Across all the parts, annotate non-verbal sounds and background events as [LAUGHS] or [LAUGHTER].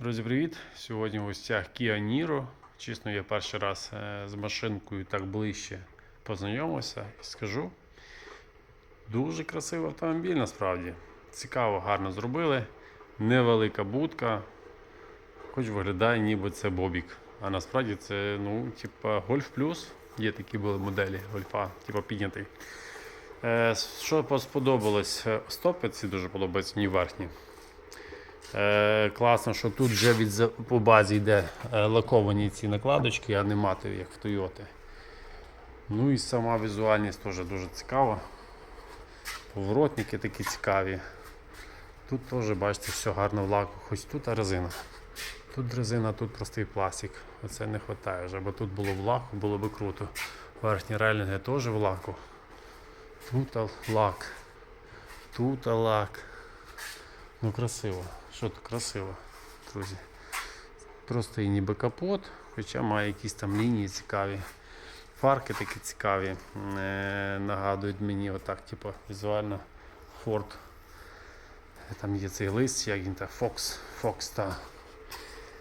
Друзі, привіт! Сьогодні в гостях Kia Niro. Чесно, я перший раз е, з машинкою так ближче познайомився і скажу. Дуже красивий автомобіль насправді. Цікаво, гарно зробили. Невелика будка, хоч виглядає, ніби це Бобік. А насправді це, ну, типа Golf Plus. Є такі були моделі гольфа, типа піднятий. Е, що сподобалось? Стопи ці дуже подобаються, мені верхні. Е, класно, що тут вже від, по базі йде е, лаковані ці накладочки, а не матові, як в Toyota. Ну і сама візуальність теж дуже цікава. Поворотники такі цікаві. Тут теж, бачите, все гарно в лаку, хоч тут резина. Тут резина, тут простий пластик. Оце не вистачає вже, бо тут було в лаку, було би круто. Верхні рейлінги теж в лаку. Тут лак. Тут лак. Ну красиво. Що тут красиво, друзі. Просто і ніби капот, хоча має якісь там лінії цікаві. Фарки такі цікаві. Е, нагадують мені отак, типу, візуально Ford. Там є цей лист, як він так, Fox, Fox та.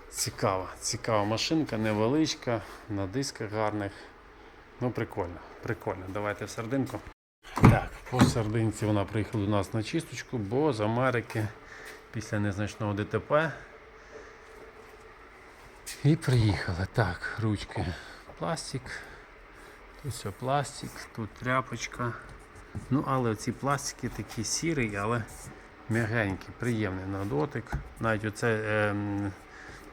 Цікава, цікава машинка, невеличка, на дисках гарних. Ну, прикольно, прикольно. Давайте в серединку. Так, по серединці вона приїхала до нас на чисточку, бо з Америки після незначного ДТП. І приїхали. Так, ручки пластик. Тут все пластик, тут тряпочка. Ну, але ці пластики такі сірі, але м'ягенькі, приємний на дотик. Навіть оце ем,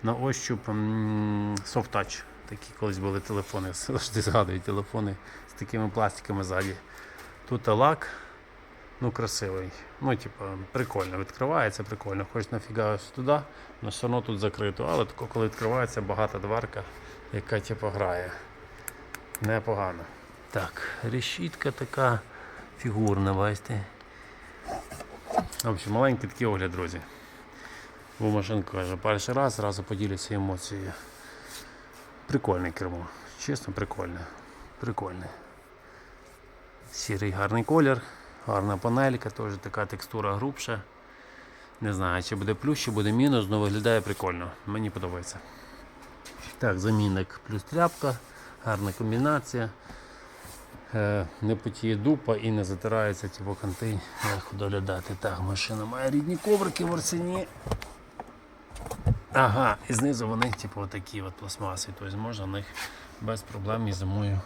на ощуп ем, soft touch. Такі колись були телефони, [LAUGHS] завжди згадую телефони з такими пластиками ззаді. Тут лак, ну красивий. Ну, типу, прикольно. Відкривається, прикольно. Хоч нафіга туди, але все одно тут закрито. Але тако, коли відкривається багата дверка, яка типу грає. Непогано. Так, решітка така фігурна, бачите. В общем, маленький такий огляд, друзі. Бо машинка каже, перший раз, зразу поділюся емоцією. Прикольне кермо. Чесно, прикольне. Прикольне. Сірий гарний колір, гарна панелька, теж така текстура грубша. Не знаю, чи буде плюс, чи буде мінус, але виглядає прикольно. Мені подобається. Так, замінник плюс тряпка, гарна комбінація. Е, не потіє дупа і не затирається типу, канти, легко доглядати. Так, машина має рідні коврики в арсені. Ага, і знизу вони типу, такі от пластмаси, тобто можна на них без проблем і зимою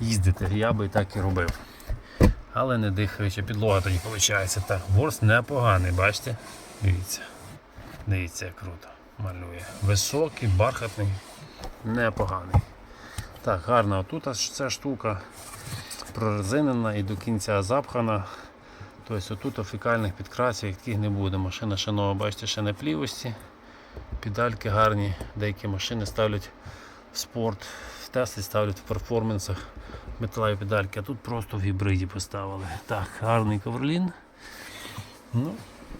їздити. Я би так і робив. Але не дихаюча підлога тоді виходить. Так, ворс непоганий, бачите? Дивіться. Дивіться, як круто. Малює. Високий, бархатний, непоганий. Так, гарна отут ця штука прорезинена і до кінця запхана. Тобто отут офікальних підкрасів яких не буде. Машина ще нова, бачите, ще не плівості. Педальки гарні, деякі машини ставлять в спорт, в Теслі ставлять в перформансах металеві педальки, а тут просто в гібриді поставили. Так, гарний коверлін. Ну,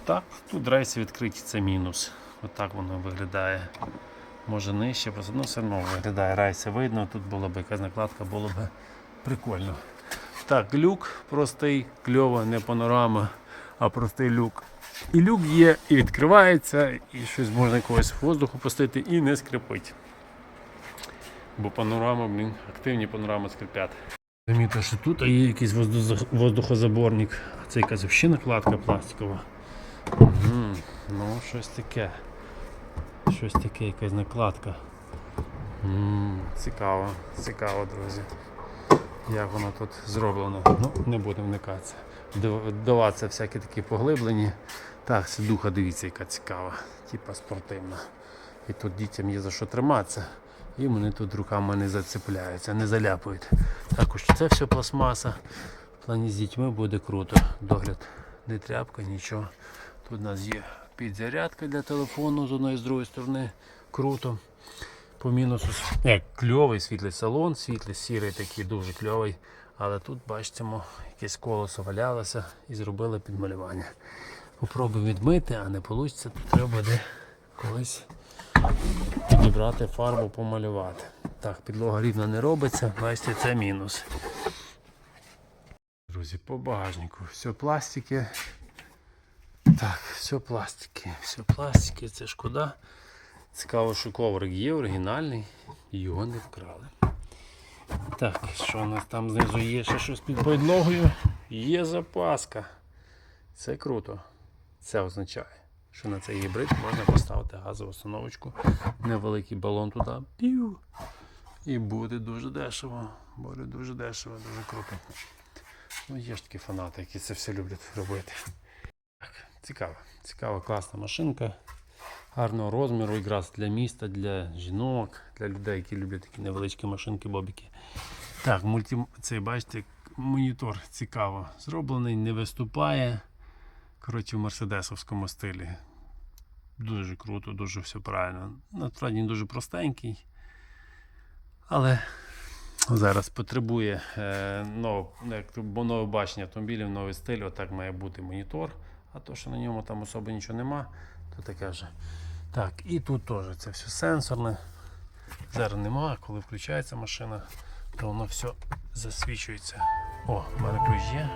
так, тут рейси відкриті, це мінус. Отак воно виглядає. Може нижче, ну, все одно виглядає рейси видно, тут була б якась накладка, було б прикольно. Так, люк простий, кльово, не панорама, а простий люк. І люк є, і відкривається, і щось можна якогось воздуху пустити і не скрипить. Бо панорама, блін, активні панорами скрипять. Замітив, що тут є якийсь воздух- воздухозаборник. Це якась взагалі накладка пластикова. Угу. Ну, щось таке. Щось таке, якась накладка. м цікаво, цікаво, друзі. Як воно тут зроблено. Ну, не будемо вникатися. Вдаватися всякі такі поглиблені. Так, сидуха, дивіться, яка цікава, типа спортивна. І тут дітям є за що триматися. І вони тут руками не зацепляються, не заляпують. Також це все пластмаса. В плані з дітьми буде круто. Догляд не тряпка, нічого. Тут у нас є підзарядка для телефону з одної з другої сторони. Круто. По мінусу як кльовий світлий салон, світлий сірий такий дуже кльовий. Але тут бачимо, якесь колесо валялося і зробили підмалювання. Попробуємо відмити, а не вийде, то треба буде колись підібрати фарбу, помалювати. Так, підлога рівно не робиться, бачите, це мінус. Друзі, по багажнику. Все пластики. Так, все пластики, все пластики, це шкода. Цікаво, що коврик є оригінальний, його не вкрали. Так, що у нас там знизу є ще щось під підлогою? Є запаска. Це круто. Це означає, що на цей гібрид можна поставити газову установочку, невеликий балон туди. Пів. І буде дуже дешево. Буде дуже дешево, дуже круто. Ну, є ж такі фанати, які це все люблять робити. Так, цікаво. Цікава, класна машинка. Гарного розміру, якраз для міста, для жінок, для людей, які люблять такі невеличкі машинки, бобіки. Так, мульті... цей, бачите, монітор цікаво зроблений, не виступає. Коротше, в мерседесовському стилі. Дуже круто, дуже все правильно. Насправді дуже простенький. Але зараз потребує е, нов, як то, бо нове бачення автомобілів, новий стиль, отак має бути монітор. А то, що на ньому там особо нічого нема, то таке вже. Так, і тут теж це все сенсорне. Зараз нема, коли включається машина, то воно все засвічується. О, в мене ключ є.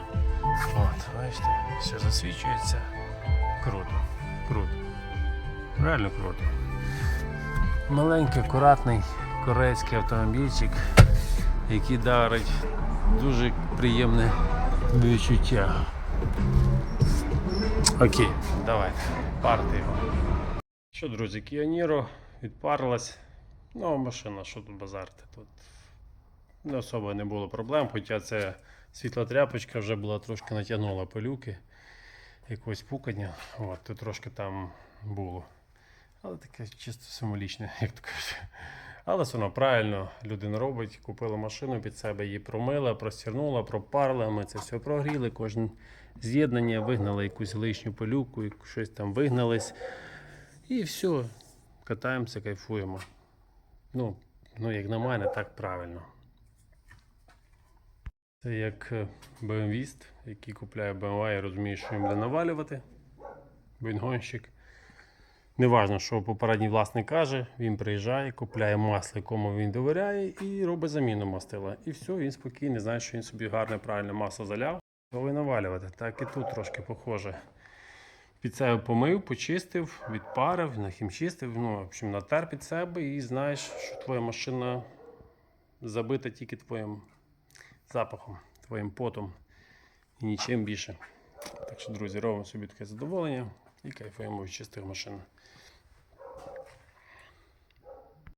От, бачите, все засвічується. Круто, круто. Реально круто. Маленький, акуратний корейський автомобільчик, який дарить дуже приємне відчуття. Окей, давайте, парти його. Що, друзі, Kia відпарилась. Нова машина, що тут базарити? Тут особо не було проблем, хоча це світла тряпочка вже була трошки натягнула пилюки, якогось пукання. От, тут трошки там було. Але таке чисто символічне, як то кажуть. Але все одно правильно людина робить, купила машину під себе, її промила, простірнула, пропарила, ми це все прогріли, кожне з'єднання, вигнали якусь лишню пилюку, щось там вигнались. І все, катаємося, кайфуємо. Ну, ну, як на мене, так правильно. Це як е, BMW-іст, який купляє BMW і розуміє, що їм буде навалювати. Він гонщик. Неважно, що попередній власник каже, він приїжджає, купляє масло, якому він довіряє, і робить заміну мастила. І все, він спокійний, знає, що він собі гарне, правильне масло заляв, готовий навалювати. Так і тут трошки похоже. Під себе помив, почистив, відпарив, нахімчистив, ну, в общем, натер під себе і знаєш, що твоя машина забита тільки твоїм запахом, твоїм потом і нічим більше. Так що, друзі, робимо собі таке задоволення і кайфуємо від чистих машин.